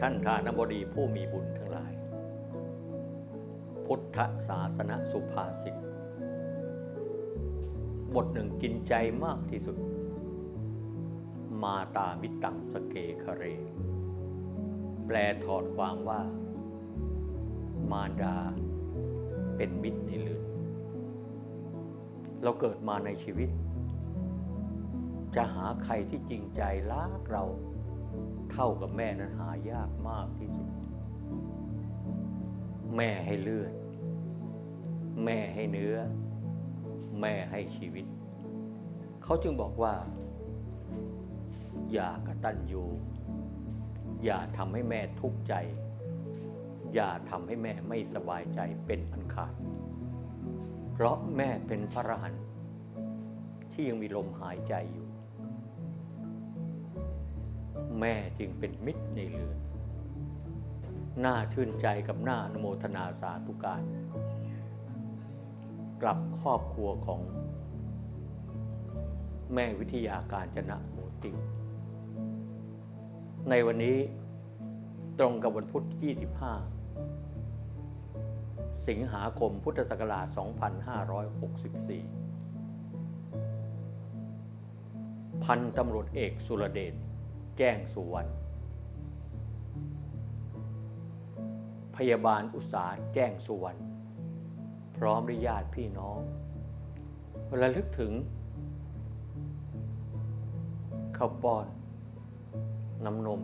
ท่านทานบดีผู้มีบุญทั้งหลาย พุทธศาสนสุภาษิตบทหนึ่งกินใจมากที่สุด มาตามิตังสเกคเร แปลถอดความว่า มารดาเป็นมิตรในเรือนเราเกิดมาในชีวิต จะหาใครที่จริงใจรักเรา เท่ากับแม่นั้นหายากมากที่สุด แม่ให้เลือด แม่ให้เนื้อ แม่ให้ชีวิต เขาจึงบอกว่า อย่ากระตันอยู่ อย่าทำให้แม่ทุกข์ใจ อย่าทำให้แม่ไม่สบายใจเป็นอันขาด เพราะแม่เป็นพระอรหันต์ที่ยังมีลมหายใจอยู่ แม่จึงเป็นมิตรในเรือนน่าชื่นใจกับหน้าอนโมทนาสาธุการ กลับครอบครัวของ แม่วิทยาการจนะโหติ ในวันนี้ตรงกับวันพุธ25 สิงหาคมพุทธศักราช 2564 พันตำรวจเอกสุรเดช แจ้งสุวรรณพยาบาลอุตสาหแจ้งสุวรรณพร้อมด้วยญาติพี่น้องระลึกถึงข้าวป้อน น้ำนม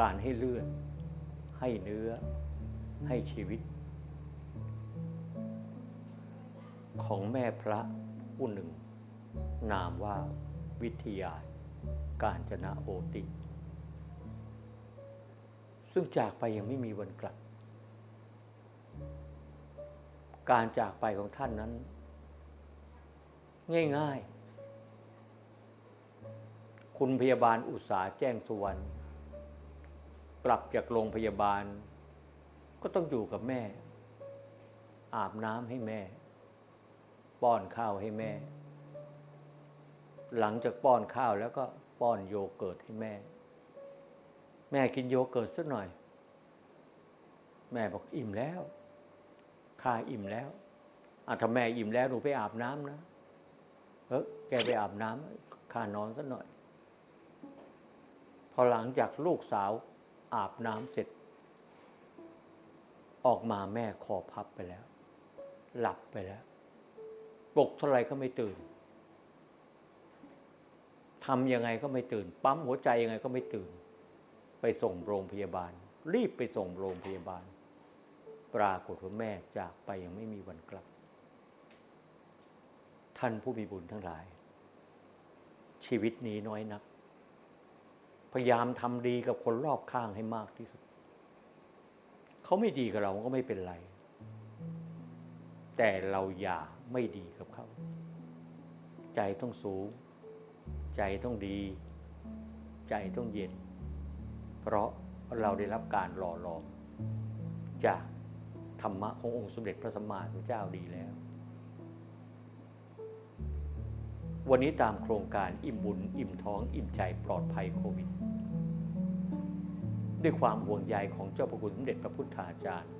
การให้เลือด ให้เนื้อ ให้ชีวิต ของแม่พระผู้หนึ่ง นามว่าวิทยา การจนะโอติ ซึ่งจากไปยังไม่มีวันกลับ การจากไปของท่านนั้น ง่าย ๆ คุณพยาบาลอุตสาแจ้งสุวรรณกลับจากโรงพยาบาล ก็ต้องอยู่กับแม่ อาบน้ำให้แม่ ป้อนข้าวให้แม่หลังจากป้อนข้าวแล้วก็ป้อนโยเกิร์ตให้แม่ แม่กินโยเกิร์ตสักหน่อย แม่บอกอิ่มแล้วข้าอิ่มแล้วอะถ้าแม่อิ่มแล้วหนูไปอาบน้ำนะเออแกไปอาบน้ำข้านอนสักหน่อย พอหลังจากลูกสาวอาบน้ำเสร็จ ออกมาแม่คอพับไปแล้ว หลับไปแล้วปลุกเท่าไรก็ไม่ตื่น ทำยังไงก็ไม่ตื่น ปั๊มหัวใจยังไงก็ไม่ตื่น ไปส่งโรงพยาบาล รีบไปส่งโรงพยาบาล ปรากฏว่าแม่จากไปยังไม่มีวันกลับ ท่านผู้มีบุญทั้งหลาย ชีวิตนี้น้อยนัก พยายามทำดีกับคนรอบข้างให้มากที่สุด เขาไม่ดีกับเราก็ไม่เป็นไร แต่เราอย่าไม่ดีกับเขา ใจต้องสูง ใจต้องดี ใจต้องเย็น เพราะเราได้รับการหล่อหลอมจากธรรมะขององค์สมเด็จพระสัมมาสัมพุทธเจ้าดีแล้ว วันนี้ตามโครงการอิ่มบุญ อิ่มท้อง อิ่มใจปลอดภัยโควิด ด้วยความห่วงใยของเจ้าพระคุณสมเด็จพระพุทธาจารย์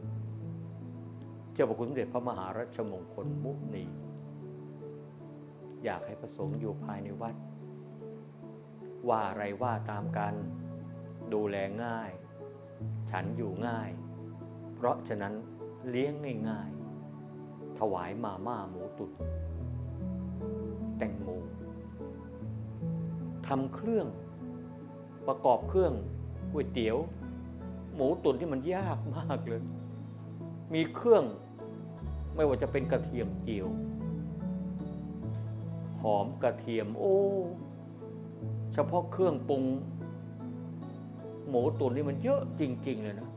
เจ้าพระคุณสมเด็จพระมหารัชมงคลมุนี อยากให้พระสงฆ์อยู่ภายในวัด ว่าอะไรว่าตามกัน ดูแลง่าย ฉันอยู่ง่าย เพราะฉะนั้นเลี้ยงง่ายๆ ถวายมาม่าหมูตุดแตงโมทำเครื่อง ประกอบเครื่องก๋วยเตี๋ยว หมูตุ๋นที่มันยากมากเลย มีเครื่องไม่ว่าจะเป็นกระเทียมเจียว หอมกระเทียมโอ้ เฉพาะเครื่องปรุงหมูตุ๋นนี่มันเยอะจริง ๆ เลยนะ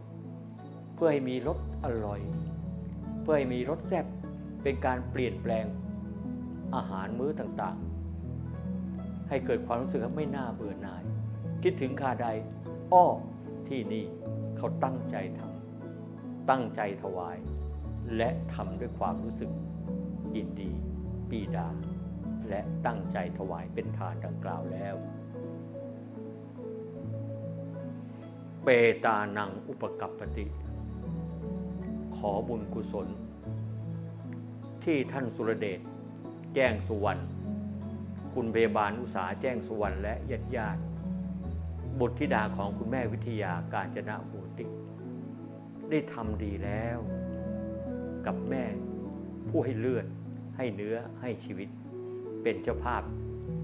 เพื่อให้มีรสอร่อย เพื่อให้มีรสแซ่บเป็นการเปลี่ยนแปลงอาหารมื้อต่างๆ ให้เกิดความรู้สึกว่าไม่น่าเบื่อหน่าย คิดถึงคาใด อ้อที่นี่เขาตั้งใจทำตั้งใจถวาย และทำด้วยความรู้สึกยินดี ปีดา และตั้งใจถวายเป็นทานดังกล่าวแล้ว เปตานังอุปกัปปติ ขอบุญกุศล ที่ท่านสุรเดชแจ้งสุวรรณคุณพยาบาลอุสาแจ้งสุวรรณและญาติญาติบุตรธิดาของคุณแม่วิทยาการจนะโหติ ได้ทำดีแล้ว กับแม่ผู้ให้เลือด ให้เนื้อให้ชีวิต เป็นเจ้าภาพ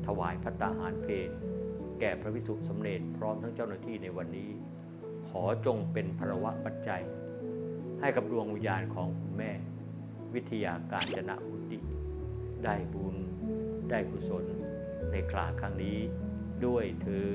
ถวายพระตาหารเพลแก่พระวิสุทธิสำเร็จพร้อมทั้งเจ้าหน้าที่ในวันนี้ ขอจงเป็นพลวะปัจจัย ให้กับดวงวิญญาณของคุณแม่ วิทยาการจนะอุติได้บุญ ได้กุศลในคราครั้งนี้ด้วยเธอ